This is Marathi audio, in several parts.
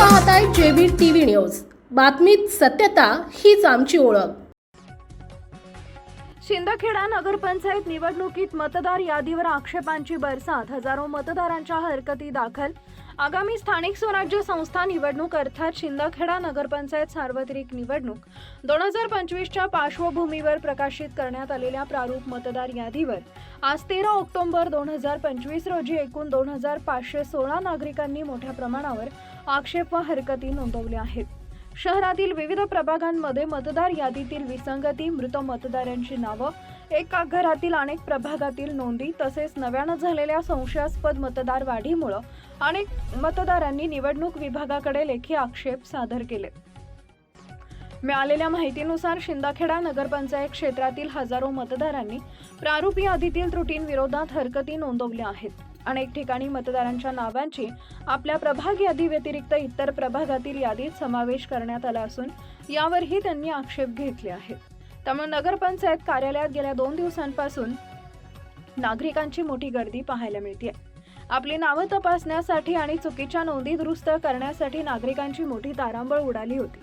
पाहताय जेबी टीव्ही न्यूज. बातमीत सत्यता हीच आमची ओळख. शिंदखेडा नगरपंचायत निवडणुकीत मतदार यादीवर आक्षेपांची बरसात. हजारो मतदारांच्या हरकती दाखल. आगामी स्थानिक स्वराज्य संस्था निवडणूक अर्थात शिंदखेडा नगरपंचायत सार्वत्रिक निवडणूक. दोन हजार पंचवीसच्या पार्श्वभूमीवर प्रकाशित करण्यात आलेल्या प्रारूप मतदार यादीवर. आज तेरा ऑक्टोबर दोन हजार पंचवीस रोजी एकूण दोन हजार पाचशे सोळा नागरिकांनी मोठ्या प्रमाणावर आक्षेप व हरकती नोंदवल्या आहेत. शहरातील विविध प्रभागांमध्ये मतदार यादीतील विसंगती मृत मतदारांची नावं एका घरातील अनेक प्रभागातील नोंदी तसेच नव्यानं झालेल्या संशयास्पद मतदार वाढीमुळं अनेक मतदारांनी निवडणूक विभागाकडे लेखी आक्षेप सादर केले. मिळालेल्या माहितीनुसार शिंदखेडा नगरपंचायत क्षेत्रातील हजारो मतदारांनी प्रारूप यादीतील त्रुटींविरोधात हरकती नोंदवल्या आहेत. अनेक ठिकाणी मतदारांच्या नावांची आपल्या प्रभाग यादी व्यतिरिक्त इतर प्रभागातील यादीत समावेश करण्यात आला असून यावरही त्यांनी आक्षेप घेतले आहेत. त्यामुळे नगरपंचायत कार्यालयात गेल्या दोन दिवसांपासून नागरिकांची मोठी गर्दी पाहायला मिळते आपली नावं तपासण्यासाठी आणि चुकीच्या नोंदी दुरुस्त करण्यासाठी नागरिकांची मोठी तारांबळ उडाली होती.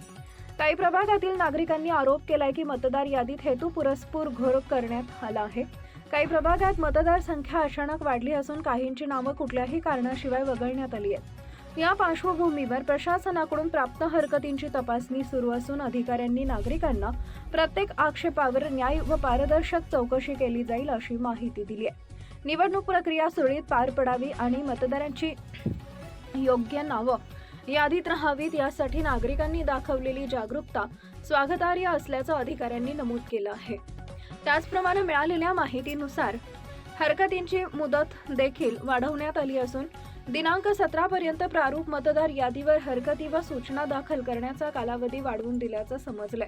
काही प्रभागातील नागरिकांनी आरोप केलाय की मतदार यादीत हेतू पुरस्पूर घोर करण्यात आला आहे. काही प्रभागात मतदार संख्या अचानक वाढली असून काहींची नावं कुठल्याही कारणाशिवाय वगळण्यात आली आहेत. या पार्श्वभूमीवर प्रशासनाकडून प्राप्त हरकतींची तपासणी सुरू असून अधिकाऱ्यांनी नागरिकांना प्रत्येक आक्षेपावर न्याय व पारदर्शक चौकशी केली जाईल अशी माहिती दिली आहे. निवडणूक प्रक्रिया सुरळीत पार पडावी आणि मतदारांची योग्य नावं यादीत राहावीत यासाठी नागरिकांनी दाखवलेली जागरूकता स्वागतार्ह असल्याचं अधिकाऱ्यांनी नमूद केलं आहे. त्याचप्रमाणे मिळालेल्या माहितीनुसार हरकतींची मुदत देखील वाढवण्यात आली असून दिनांक सतरा पर्यंत प्रारूप मतदार यादीवर हरकती व सूचना दाखल करण्याचा कालावधी वाढवून दिल्याचं समजलंय.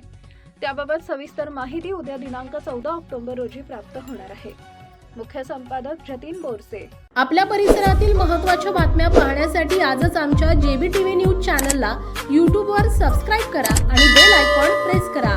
त्याबाबत सविस्तर माहिती उद्या दिनांक चौदा ऑक्टोबर रोजी प्राप्त होणार आहे. मुख्य संपादक जतीन बोरसे. आपल्या परिसरातील महत्त्वाच्या बातम्या पाहण्यासाठी आजच आमच्या जेबी टीव्ही न्यूज चॅनलला यूट्यूबवर सबस्क्राईब करा आणि बेल आयकॉन प्रेस करा.